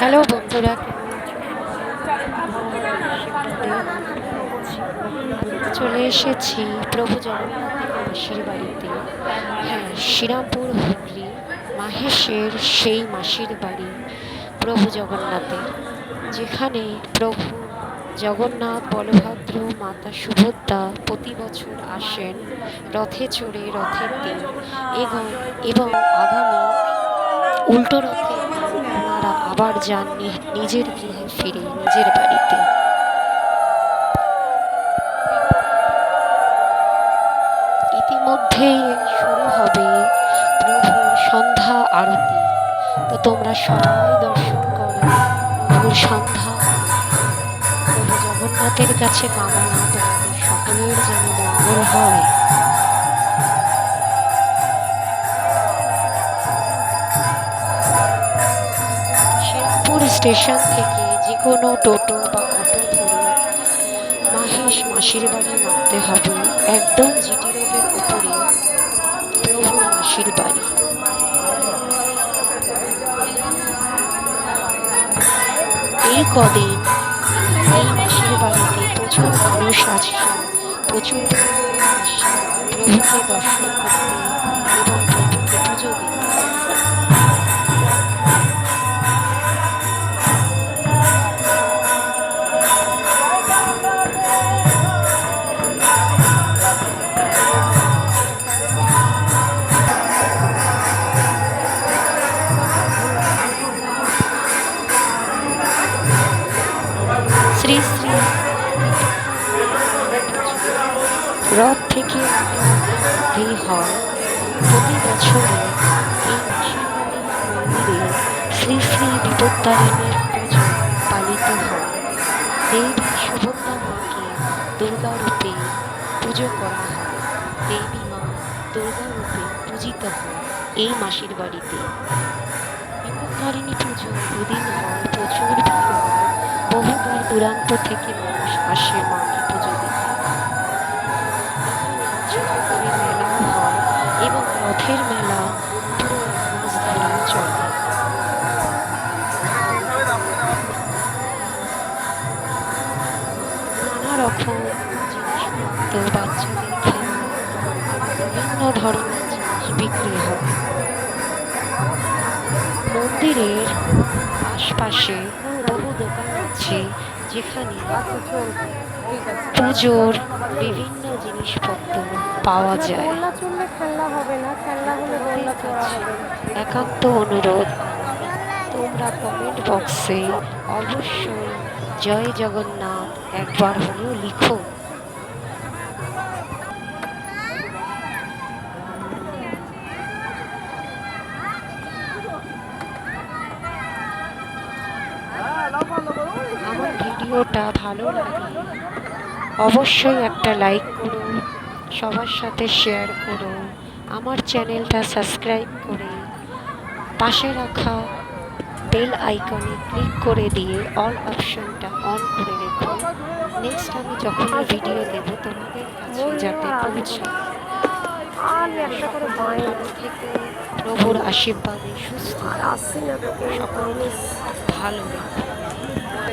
Hello বন্ধুরা চলে এসেছি প্রভু জগন্নাথের মাসির বাড়িতে। হ্যাঁ শ্রীরামপুর হুগলি, মাহেশের সেই মাসির বাড়ি প্রভু জগন্নাথের, যেখানে প্রভু জগন্নাথ, বলভদ্র, মাতা সুভদ্রা প্রতি বছর আসেন রথে চড়ে, রথের দিন। এবং এবং আগামী উল্টো রথে আবার যান নিজের গৃহে ফিরে নিজের বাড়িতে। ইতিমধ্যেই শুরু হবে প্রভুর সন্ধ্যা আরতি। তো তোমরা সবাই দর্শন করো প্রভুর সন্ধ্যা। প্রভু জগন্নাথের কাছে কামনা তোমাদের সকলের যেন মঙ্গল হয়। স্টেশন থেকে যে কোনো টোটো বা অটো ধরে মাহেশ মাসির বাড়ি নামতে হবে। একদম জিটি রোডের উপরে প্রভু মাসির বাড়ি। এই কদিন এই মাসির বাড়িতে প্রচুর মানুষ আছে, প্রচুর প্রভুকে দর্শন করতে এবং রথ থেকে এই হয় প্রতি বছরে এই মন্দিরে শ্রী শ্রী বিপত্তারিণীর পুজো পালিত হয়। দেবী সুভদ্রা মাকে দুর্গারূপে পুজো করা হয়। দেবী মা দুর্গা রূপে পূজিত হয় এই মাসির বাড়িতে। বিপত্তারিণী পুজো দুদিন হয়, প্রচুর ভিড় হয়। বহুদূর দূরান্ত থেকে মানুষ আসে মাকে এবং মেলা নানা রকম জিনিসপত্র বাচ্চাদের বিভিন্ন ধরনের জিনিস বিক্রি হয়। মন্দিরের আশপাশে বহু দোকান আছে। যেখানে পুজোর বিভিন্ন জিনিসপত্র পাওয়া যায়। একান্ত অনুরোধ। তোমরা কমেন্ট বক্সে অবশ্যই জয় জগন্নাথ একবার হলেও লিখো আমার ভিডিওটা ভালো লাগলে অবশ্যই একটা লাইক করুন সবার সাথে শেয়ার করুন আমার চ্যানেলটা সাবস্ক্রাইব করে পাশে রাখা বেল আইকনে ক্লিক করে দিয়ে অল অপশনটা অন করে রেখো। নেক্সট আমি যখনই ভিডিও দেব তোমাদের কাছে যাতে পৌঁছায় ভালো প্রভুর আশীর্বাদে সুস্থ সকলে ভালো